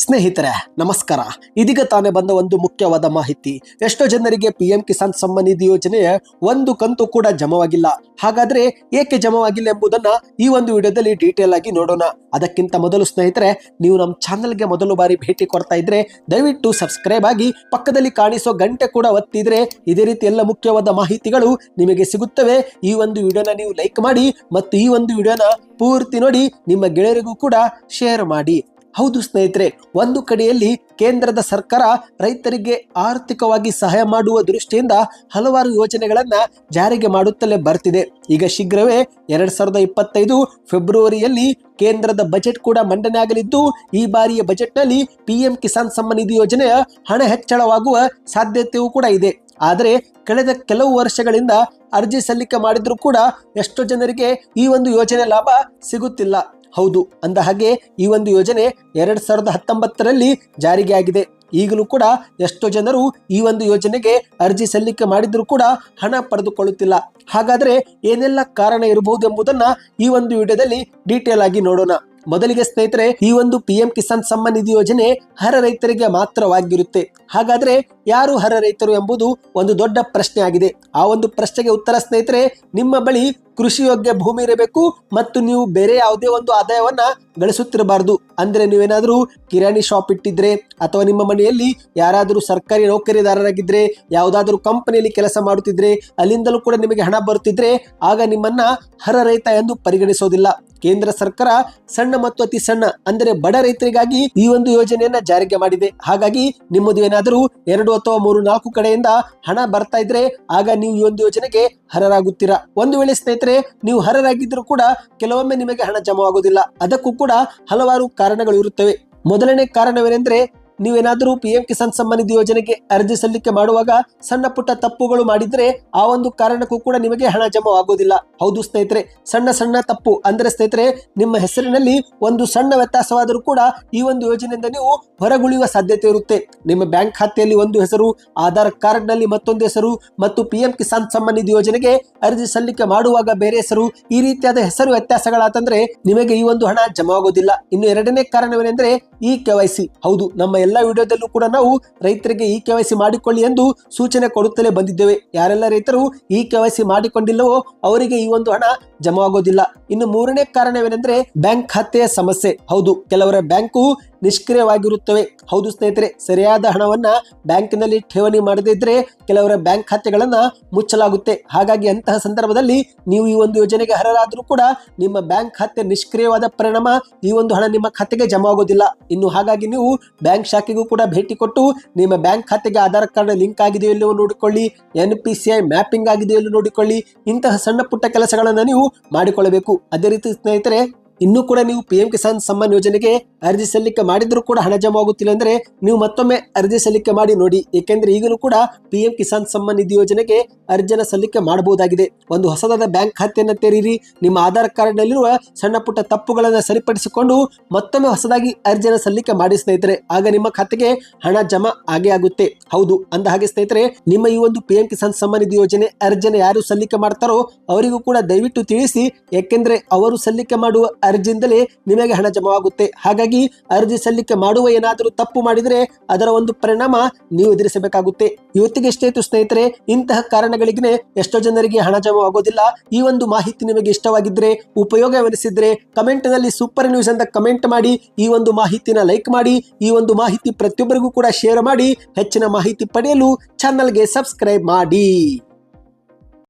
ಸ್ನೇಹಿತರೆ, ನಮಸ್ಕಾರ. ಇದೀಗ ತಾನೇ ಬಂದ ಒಂದು ಮುಖ್ಯವಾದ ಮಾಹಿತಿ. ಎಷ್ಟೋ ಜನರಿಗೆ ಪಿ ಎಂ ಕಿಸಾನ್ ಸಮ್ಮಾನ್ ನಿಧಿ ಯೋಜನೆಯ ಒಂದು ಕಂತು ಕೂಡ ಜಮವಾಗಿಲ್ಲ. ಹಾಗಾದ್ರೆ ಏಕೆ ಜಮವಾಗಿಲ್ಲ ಎಂಬುದನ್ನ ಈ ಒಂದು ವಿಡಿಯೋದಲ್ಲಿ ಡೀಟೇಲ್ ಆಗಿ ನೋಡೋಣ. ಅದಕ್ಕಿಂತ ಮೊದಲು ಸ್ನೇಹಿತರೆ, ನೀವು ನಮ್ಮ ಚಾನಲ್ಗೆ ಮೊದಲು ಬಾರಿ ಭೇಟಿ ಕೊಡ್ತಾ ಇದ್ರೆ ದಯವಿಟ್ಟು ಸಬ್ಸ್ಕ್ರೈಬ್ ಆಗಿ ಪಕ್ಕದಲ್ಲಿ ಕಾಣಿಸೋ ಗಂಟೆ ಕೂಡ ಒತ್ತಿದ್ರೆ ಇದೇ ರೀತಿ ಎಲ್ಲ ಮುಖ್ಯವಾದ ಮಾಹಿತಿಗಳು ನಿಮಗೆ ಸಿಗುತ್ತವೆ. ಈ ಒಂದು ವಿಡಿಯೋನ ನೀವು ಲೈಕ್ ಮಾಡಿ ಮತ್ತು ಈ ಒಂದು ವಿಡಿಯೋನ ಪೂರ್ತಿ ನೋಡಿ ನಿಮ್ಮ ಗೆಳೆಯರಿಗೂ ಕೂಡ ಶೇರ್ ಮಾಡಿ. ಹೌದು ಸ್ನೇಹಿತರೆ, ಒಂದು ಕಡೆಯಲ್ಲಿ ಕೇಂದ್ರದ ಸರ್ಕಾರ ರೈತರಿಗೆ ಆರ್ಥಿಕವಾಗಿ ಸಹಾಯ ಮಾಡುವ ದೃಷ್ಟಿಯಿಂದ ಹಲವಾರು ಯೋಜನೆಗಳನ್ನ ಜಾರಿಗೆ ಮಾಡುತ್ತಲೇ ಬರ್ತಿದೆ. ಈಗ ಶೀಘ್ರವೇ ಎರಡ್ ಸಾವಿರದ ಇಪ್ಪತ್ತೈದು ಫೆಬ್ರವರಿಯಲ್ಲಿ ಕೇಂದ್ರದ ಬಜೆಟ್ ಕೂಡ ಮಂಡನೆ ಆಗಲಿದ್ದು, ಈ ಬಾರಿಯ ಬಜೆಟ್ನಲ್ಲಿ ಪಿಎಂ ಕಿಸಾನ್ ಸಮ್ಮಾನ್ ನಿಧಿ ಯೋಜನೆಯ ಹಣ ಹೆಚ್ಚಳವಾಗುವ ಸಾಧ್ಯತೆಯೂ ಕೂಡ ಇದೆ. ಆದರೆ ಕಳೆದ ಕೆಲವು ವರ್ಷಗಳಿಂದ ಅರ್ಜಿ ಸಲ್ಲಿಕೆ ಮಾಡಿದರೂ ಕೂಡ ಎಷ್ಟೋ ಜನರಿಗೆ ಈ ಒಂದು ಯೋಜನೆ ಲಾಭ ಸಿಗುತ್ತಿಲ್ಲ. ಹೌದು, ಅಂದ ಹಾಗೆ ಈ ಒಂದು ಯೋಜನೆ ಎರಡ್ ಸಾವಿರದ ಹತ್ತೊಂಬತ್ತರಲ್ಲಿ ಜಾರಿಗೆ ಆಗಿದೆ. ಈಗಲೂ ಕೂಡ ಎಷ್ಟೋ ಜನರು ಈ ಒಂದು ಯೋಜನೆಗೆ ಅರ್ಜಿ ಸಲ್ಲಿಕೆ ಮಾಡಿದ್ರು ಕೂಡ ಹಣ ಪಡೆದುಕೊಳ್ಳುತ್ತಿಲ್ಲ. ಹಾಗಾದ್ರೆ ಏನೆಲ್ಲ ಕಾರಣ ಇರಬಹುದು ಎಂಬುದನ್ನ ಈ ಒಂದು ವಿಡಿಯೋದಲ್ಲಿ ಡೀಟೇಲ್ ಆಗಿ ನೋಡೋಣ. ಮೊದಲಿಗೆ ಸ್ನೇಹಿತರೆ, ಈ ಒಂದು ಪಿಎಂ ಕಿಸಾನ್ ಸಮ್ಮಾನ್ ನಿಧಿ ಯೋಜನೆ ಹರ ರೈತರಿಗೆ ಮಾತ್ರವಾಗಿರುತ್ತೆ. ಹಾಗಾದ್ರೆ ಯಾರು ಹರ ರೈತರು ಎಂಬುದು ಒಂದು ದೊಡ್ಡ ಪ್ರಶ್ನೆ ಆಗಿದೆ. ಆ ಒಂದು ಪ್ರಶ್ನೆಗೆ ಉತ್ತರ ಸ್ನೇಹಿತರೆ, ನಿಮ್ಮ ಬಳಿ ಕೃಷಿ ಯೋಗ್ಯ ಭೂಮಿ ಇರಬೇಕು ಮತ್ತು ನೀವು ಬೇರೆ ಯಾವುದೇ ಒಂದು ಆದಾಯವನ್ನ ಗಳಿಸುತ್ತಿರಬಾರದು. ಅಂದ್ರೆ ನೀವೇನಾದರೂ ಕಿರಾಣಿ ಶಾಪ್ ಇಟ್ಟಿದ್ರೆ ಅಥವಾ ನಿಮ್ಮ ಮನೆಯಲ್ಲಿ ಯಾರಾದರೂ ಸರ್ಕಾರಿ ನೌಕರಿದಾರರಾಗಿದ್ರೆ, ಯಾವುದಾದ್ರೂ ಕಂಪನಿಯಲ್ಲಿ ಕೆಲಸ ಮಾಡುತ್ತಿದ್ರೆ, ಅಲ್ಲಿಂದಲೂ ಕೂಡ ನಿಮಗೆ ಹಣ ಬರುತ್ತಿದ್ರೆ, ಆಗ ನಿಮ್ಮನ್ನ ಹರ ರೈತ ಎಂದು ಪರಿಗಣಿಸೋದಿಲ್ಲ. ಕೇಂದ್ರ ಸರ್ಕಾರ ಸಣ್ಣ ಮತ್ತು ಅತಿ ಸಣ್ಣ, ಅಂದರೆ ಬಡ ರೈತರಿಗಾಗಿ ಈ ಒಂದು ಯೋಜನೆಯನ್ನ ಜಾರಿಗೆ ಮಾಡಿದೆ. ಹಾಗಾಗಿ ನಿಮ್ಮದು ಏನಾದರೂ ಎರಡು ಅಥವಾ ಮೂರು, ನಾಲ್ಕು ಕಡೆಯಿಂದ ಹಣ ಬರ್ತಾ ಇದ್ರೆ ಆಗ ನೀವು ಈ ಒಂದು ಯೋಜನೆಗೆ ಹರರಾಗುತ್ತೀರಾ ಒಂದು ವೇಳೆ ಸ್ನೇಹಿತರೆ, ನೀವು ಹರರಾಗಿದ್ದರೂ ಕೂಡ ಕೆಲವೊಮ್ಮೆ ನಿಮಗೆ ಹಣ ಜಮವಾಗುವುದಿಲ್ಲ. ಅದಕ್ಕೂ ಕೂಡ ಹಲವಾರು ಕಾರಣಗಳು ಇರುತ್ತವೆ. ಮೊದಲನೇ ಕಾರಣವೇನೆಂದ್ರೆ ನೀವೇನಾದರೂ ಪಿ ಎಂ ಕಿಸಾನ್ ಸಮ್ಮಾನ್ ನಿಧಿ ಯೋಜನೆಗೆ ಅರ್ಜಿ ಸಲ್ಲಿಕೆ ಮಾಡುವಾಗ ಸಣ್ಣ ಪುಟ್ಟ ತಪ್ಪುಗಳು ಮಾಡಿದ್ರೆ ಆ ಒಂದು ಕಾರಣಕ್ಕೂ ಕೂಡ ನಿಮಗೆ ಹಣ ಜಮಾ ಆಗೋದಿಲ್ಲ. ಹೌದು ಸ್ನೇಹಿತರೆ, ಸಣ್ಣ ಸಣ್ಣ ತಪ್ಪು ಅಂದ್ರೆ ಸ್ನೇಹಿತರೆ, ನಿಮ್ಮ ಹೆಸರಿನಲ್ಲಿ ಒಂದು ಸಣ್ಣ ವ್ಯತ್ಯಾಸವಾದರೂ ಕೂಡ ಈ ಒಂದು ಯೋಜನೆಯಿಂದ ನೀವು ಹೊರಗುಳಿಯುವ ಸಾಧ್ಯತೆ ಇರುತ್ತೆ. ನಿಮ್ಮ ಬ್ಯಾಂಕ್ ಖಾತೆಯಲ್ಲಿ ಒಂದು ಹೆಸರು, ಆಧಾರ್ ಕಾರ್ಡ್ನಲ್ಲಿ ಮತ್ತೊಂದು ಹೆಸರು ಮತ್ತು ಪಿ ಎಂ ಕಿಸಾನ್ ಸಮ್ಮಾನ್ ನಿಧಿ ಯೋಜನೆಗೆ ಅರ್ಜಿ ಸಲ್ಲಿಕೆ ಮಾಡುವಾಗ ಬೇರೆ ಹೆಸರು, ಈ ರೀತಿಯಾದ ಹೆಸರು ವ್ಯತ್ಯಾಸಗಳಾತಂದ್ರೆ ನಿಮಗೆ ಈ ಒಂದು ಹಣ ಜಮಾ ಆಗೋದಿಲ್ಲ. ಇನ್ನು ಎರಡನೇ ಕಾರಣವೇನೆಂದ್ರೆ ಈ ಸಿ. ಹೌದು, ನಮ್ಮ ಎಲ್ಲ ವಿಡಿಯೋದಲ್ಲೂ ಕೂಡ ನಾವು ರೈತರಿಗೆ ಇ ಕೆವೈಸಿ ಮಾಡಿಕೊಳ್ಳಿ ಎಂದು ಸೂಚನೆ ಕೊಡುತ್ತಲೇ ಬಂದಿದ್ದೇವೆ. ಯಾರೆಲ್ಲ ರೈತರು ಈ ಕೆವೈಸಿ ಮಾಡಿಕೊಂಡಿಲ್ಲವೋ ಅವರಿಗೆ ಈ ಒಂದು ಹಣ ಜಮಾ ಆಗೋದಿಲ್ಲ ಇನ್ನು ಮೂರನೇ ಕಾರಣವೇನೆಂದ್ರೆ ಬ್ಯಾಂಕ್ ಖಾತೆಯ ಸಮಸ್ಯೆ. ಹೌದು, ಕೆಲವರ ಬ್ಯಾಂಕು ನಿಷ್ಕ್ರಿಯವಾಗಿರುತ್ತವೆ. ಹೌದು ಸ್ನೇಹಿತರೆ, ಸರಿಯಾದ ಹಣವನ್ನ ಬ್ಯಾಂಕಿನಲ್ಲಿ ಠೇವಣಿ ಮಾಡದೇ ಇದ್ರೆ ಕೆಲವರ ಬ್ಯಾಂಕ್ ಖಾತೆಗಳನ್ನ ಮುಚ್ಚಲಾಗುತ್ತೆ. ಹಾಗಾಗಿ ಅಂತಹ ಸಂದರ್ಭದಲ್ಲಿ ನೀವು ಈ ಒಂದು ಯೋಜನೆಗೆ ಅರ್ಹರಾದರೂ ಕೂಡ ನಿಮ್ಮ ಬ್ಯಾಂಕ್ ಖಾತೆ ನಿಷ್ಕ್ರಿಯವಾದ ಪರಿಣಾಮ ಈ ಒಂದು ಹಣ ನಿಮ್ಮ ಖಾತೆಗೆ ಜಮಾ ಆಗೋದಿಲ್ಲ. ಇನ್ನು ಹಾಗಾಗಿ ನೀವು ಬ್ಯಾಂಕ್ ಶಾಖೆಗೂ ಕೂಡ ಭೇಟಿ ಕೊಟ್ಟು ನಿಮ್ಮ ಬ್ಯಾಂಕ್ ಖಾತೆಗೆ ಆಧಾರ್ ಕಾರ್ಡ್ ಲಿಂಕ್ ಆಗಿದೆಯೋ ಇಲ್ಲವೋ ನೋಡಿಕೊಳ್ಳಿ, ಎನ್ ಮ್ಯಾಪಿಂಗ್ ಆಗಿದೆಯೋ ಇಲ್ಲವೋ ನೋಡಿಕೊಳ್ಳಿ, ಇಂತಹ ಸಣ್ಣ ಪುಟ್ಟ ಕೆಲಸಗಳನ್ನು ನೀವು ಮಾಡಿಕೊಳ್ಳಬೇಕು. ಅದೇ ರೀತಿ ಸ್ನೇಹಿತರೆ ಇನ್ನೂ ಕೂಡ ನೀವು ಪಿ ಎಂ ಕಿಸಾನ್ ಸಮ್ಮಾನ್ ಯೋಜನೆಗೆ ಅರ್ಜಿ ಸಲ್ಲಿಕೆ ಮಾಡಿದ್ರೂ ಕೂಡ ಹಣ ಜಮಾ ಆಗುತ್ತಿಲ್ಲ ಅಂದ್ರೆ ನೀವು ಮತ್ತೊಮ್ಮೆ ಅರ್ಜಿ ಸಲ್ಲಿಕೆ ಮಾಡಿ ನೋಡಿ. ಏಕೆಂದ್ರೆ ಈಗಲೂ ಕೂಡ ಪಿ ಎಂ ಕಿಸಾನ್ ಸಮ್ಮಾನ್ ನಿಧಿ ಯೋಜನೆಗೆ ಅರ್ಜಿನ ಸಲ್ಲಿಕೆ ಮಾಡಬಹುದಾಗಿದೆ. ಒಂದು ಹೊಸದಾದ ಬ್ಯಾಂಕ್ ಖಾತೆಯನ್ನು ತೆರೀರಿ. ನಿಮ್ಮ ಆಧಾರ್ ಕಾರ್ಡ್ ನಲ್ಲಿರುವ ಸಣ್ಣ ಪುಟ್ಟ ತಪ್ಪುಗಳನ್ನು ಸರಿಪಡಿಸಿಕೊಂಡು ಮತ್ತೊಮ್ಮೆ ಹೊಸದಾಗಿ ಅರ್ಜಿನ ಸಲ್ಲಿಕೆ ಮಾಡಿ ಸ್ನೇಹಿತರೆ. ಆಗ ನಿಮ್ಮ ಖಾತೆಗೆ ಹಣ ಜಮಾ ಆಗೇ ಆಗುತ್ತೆ. ಹೌದು, ಅಂದ ಹಾಗೆ ಸ್ನೇಹಿತರೆ, ನಿಮ್ಮ ಈ ಒಂದು ಪಿ ಎಂ ಕಿಸಾನ್ ಸಮ್ಮಾನ್ ನಿಧಿ ಯೋಜನೆ ಅರ್ಜಿನ ಯಾರು ಸಲ್ಲಿಕೆ ಮಾಡ್ತಾರೋ ಅವರಿಗೂ ಕೂಡ ದಯವಿಟ್ಟು ತಿಳಿಸಿ. ಏಕೆಂದರೆ ಅವರು ಸಲ್ಲಿಕೆ ಮಾಡುವ ಅರ್ಜಿಯಿಂದಲೇ ನಿಮಗೆ ಹಣ ಜಮವಾಗುತ್ತೆ. ಹಾಗಾಗಿ ಅರ್ಜಿ ಸಲ್ಲಿಕೆ ಮಾಡುವ ಏನಾದರೂ ತಪ್ಪು ಮಾಡಿದರೆ ಅದರ ಒಂದು ಪರಿಣಾಮ ನೀವು ಎದುರಿಸಬೇಕಾಗುತ್ತೆ. ಇವತ್ತಿಗೆ ಎಷ್ಟೇತು ಸ್ನೇಹಿತರೆ, ಇಂತಹ ಕಾರಣಗಳಿಗೆ ಎಷ್ಟೋ ಜನರಿಗೆ ಹಣ ಜಮಾ ಆಗೋದಿಲ್ಲ ಈ ಒಂದು ಮಾಹಿತಿ ನಿಮಗೆ ಇಷ್ಟವಾಗಿದ್ರೆ, ಉಪಯೋಗವೆನಿಸಿದ್ರೆ ಕಮೆಂಟ್ನಲ್ಲಿ ಸೂಪರ್ ನ್ಯೂಸ್ ಅಂತ ಕಮೆಂಟ್ ಮಾಡಿ, ಈ ಒಂದು ಮಾಹಿತಿನ ಲೈಕ್ ಮಾಡಿ, ಈ ಒಂದು ಮಾಹಿತಿ ಪ್ರತಿಯೊಬ್ಬರಿಗೂ ಕೂಡ ಶೇರ್ ಮಾಡಿ, ಹೆಚ್ಚಿನ ಮಾಹಿತಿ ಪಡೆಯಲು ಚಾನಲ್ಗೆ ಸಬ್ಸ್ಕ್ರೈಬ್ ಮಾಡಿ.